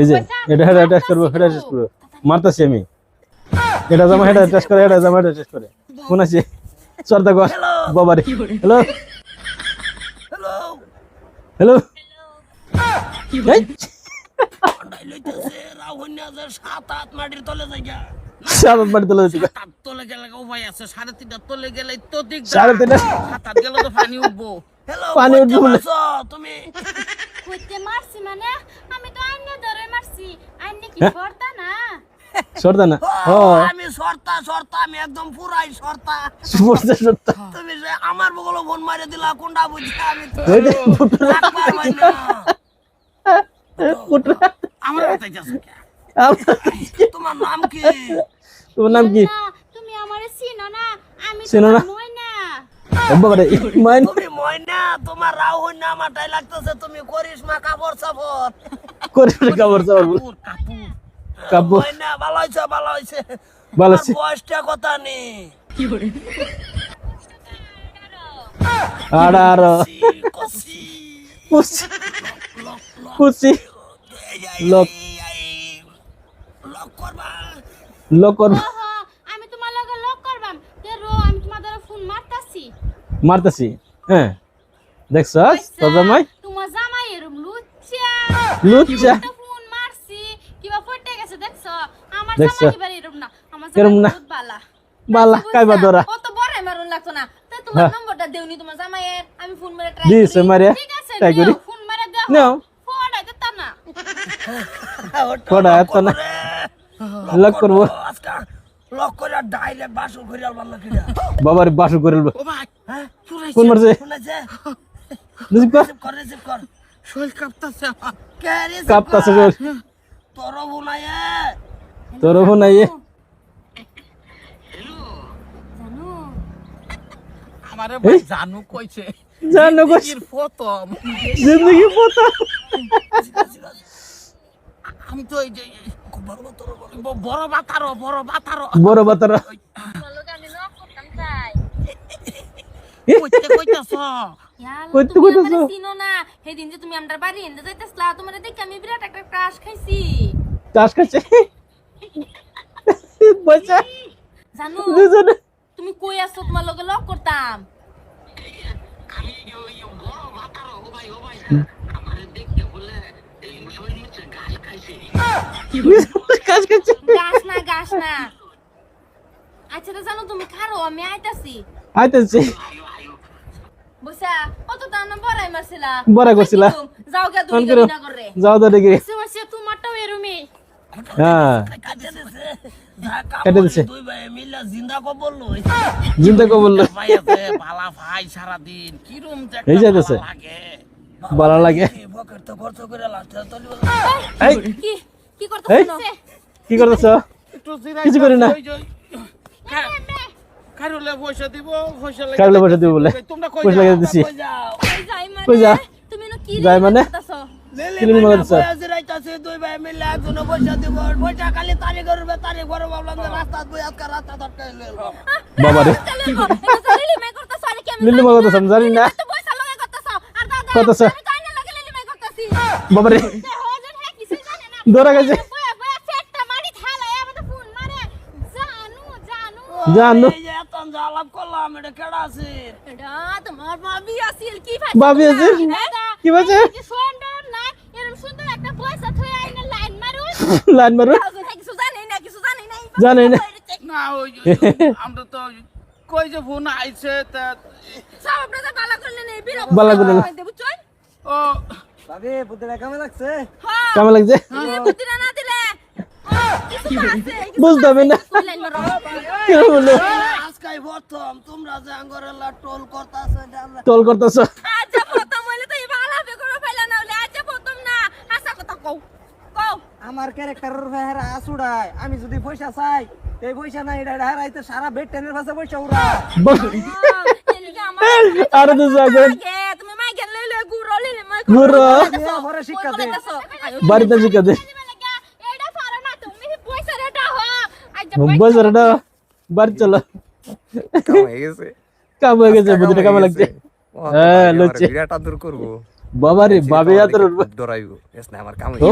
এই যে এটা হেডা টেস্ট করব হেডা টেস্ট করব। মারতাছি আমি। এটা জামা হেডা টেস্ট করে এটা জামা হেডা টেস্ট করে। কোন আছে? সর্দা কর বাবারে। হ্যালো হ্যালো পানি উঠবো মারছি মানে আমি তো আইনে ধরে মারছি আইনে কি হ্যাঁ? করতা না? সর্দা না? ও আমি সর্তা সর্তা আমি একদম পুরাই সর্তা সর্দা সর্দা তুমি যে আমার বগল ফোন মারে দিলা কোনটা আমি তো যাচ্ছে তোমার নাম কি? তোমার নাম কি? না তুমি আমারে চিনো না। আমি চিনো না? বাবারে মাইন তুমি ময়না তোমার রাও হই না আমারটাই লাগতেছে তুমি করিস মা কাপড় সাপড় করে কাপড় চাপড় কাপড় কাপড়। কাপড়। ভালো হয়েছে ভালো হয়েছে। ভালো আছে বয়সটা কথা নেই। আর আর কষি কুচি লক লক কুচি। লক। করবা। আমি তোমার লগে লক করবাম। তে রো আমি তোমার দ্বারা ফোন মারতাছি। মারতাছি। হ্যাঁ। দেখছ তোর জামাই তোমার জামাই এরম লুচ্চা ফোন মারছি কিবা ফটে গেছে দেখছ? আমার? জামাই এবার এরম না আমার এরম জামাই না। বালা। বালা কাইবা দরা। কত বড় মারুন লাগতো না। তো তোমার হ্যাঁ। নম্বরটা দেউনি তোমার জামাইয়ের? আমি ফোন মেরে ট্রাই দিছে মারিয়া, ঠিক আছে try করি। ফোন মেরে দাও নাও। ফোন আইতে তা না। কটা এত না। লক করব। লক করে ডাইরেক্ট বাসু করে আলবার লোকিরা বাবার বাসু করে লব ও ভাই হ্যাঁ? কোন মারছে। বুঝি কর। রিসিভ কর রিসিভ কর। শৈল কাঁপতাছে কে রিসিভ কাঁপতাছে কর? শরীর। তোর বুনায় তোর ফোন আমারে জানু কইছে জানো কই জির জিন্দগি পোতা আমি তো এই যে বড় তোর বড় বাতারো বড় বাতারো। বড় বাতারা। করতাম তাই কইতে কইতাছ? কইতে তুমি চিনো না। সেদিন যে তুমি আমার বাড়ি এনে যাইতেছলা তোমার দেখে আমি বিরাট একটা ক্রাশ খাইছি। চাষ খাচ্ছে বসা জানো তুমি কই আছো? তোমার লগে লক করতাম। আমি ওই বড় বাতারো ও ভাই ও ভাই আমারে দেখতে বলে এই শৈল হচ্ছে ঘাস খাইছে না। না আচ্ছা তো জানো তুমি খারো আমি আইতাছি। আইতেছি। বসা কত দাম বড়াই মারছিলা। বড়াই করছিলা। যাও গে করো। না করে যাও তো দেখি। সে তোমারটাও এরুমি হ্যাঁ। কেটে দিছে। দুই ভাই মিলে জিন্দা কো বলল জিন্দা কো বলল ভাই আছে পালা ভাই সারা দিন কি রুম এই যাইতেছে। লাগে ভালো লাগে। এই কি কি করতে এই। শুনছে কি করতেছ? কিছু করি না। কারুলে পয়সা দিব পয়সা লাগে কারলে পয়সা দিব বলে। তোমরা কই পয়সা দিছি কই মানে? যা? তুমি না কি যাই মানে? দুই ভাই মিলে একজনে পয়সা দিব। পয়সা খালি তারিখ করবে ভাবলাম যে রাস্তা বই আজকে রাস্তা ধরতে লইলো লিলি লিলি জানি না। পয়সা লগে করতাছো, আর দাদা, করতাছো। আমি লগে লিলি করতাছি। হজের হ্যাঁ না। ধরা গেছে। জানু, জানু। জানো। এই যে এত যে আলাপ করলাম এটা কেডা আছে এটা তোমার ভাবি আছিল, কি ভাই ভাবি তোমরা? আছিল? হ্যাঁ? কি বলছে? কি সুন্দর না? এরম সুন্দর একটা পয়সা থুয়ে আইনা লাইন মারুস। লাইন মারো হজের হ্যাঁ কিছু জানে না, কিছু জানে না। জানে না। না ওই আমরা তো কই যে ফোন আইছে তা সব আপনাদের বালা করলে নেই, বিরক্ত বালা করলে না। হইতে বুঝছেন? ও ভাবি বুদ্ধিটা কেমন লাগছে হ্যাঁ। কেমন লাগছে তুমি বুদ্ধিটা না দিলে ও, কিছু তো আছে, কিছু বুঝতে হবে না কই লাইন মারো। কি বলল আজকাই প্রথম তোমরা যে আঙ্গরেলা টোল করতাছে এটা আমরা টল করতেছ? আচ্ছা প্রথম হইলে তো এই বালা বেকরো ফেলা না হলে আচ্ছা প্রথম না। হাসা কথা কও। কও। আমার ক্যারেক্টারের হেরা আসুড়ায়। আমি যদি পয়সা চাই এই পয়সা নাই এটা হেরাইতে সারা বেড টেনের পাশে পয়সা এলিকে আরে তো জাগন তুমি মাই গেল লইলে গুরো লইলে মাই গুরো। পরে শিক্ষা দে। বাড়িতে শিখা দে। এইটা পারো না তুমি পয়সা রেটা হ আচ্ছা বাড়ি চলো। কাম হয়ে গেছে কাম হয়ে গেছে বুঝতে কেমন লাগছে হ্যাঁ, লজ্জে। বিরাট আদর করব বাবারে বাবে এত ডরাইবো এস না আমার কাম হয়ে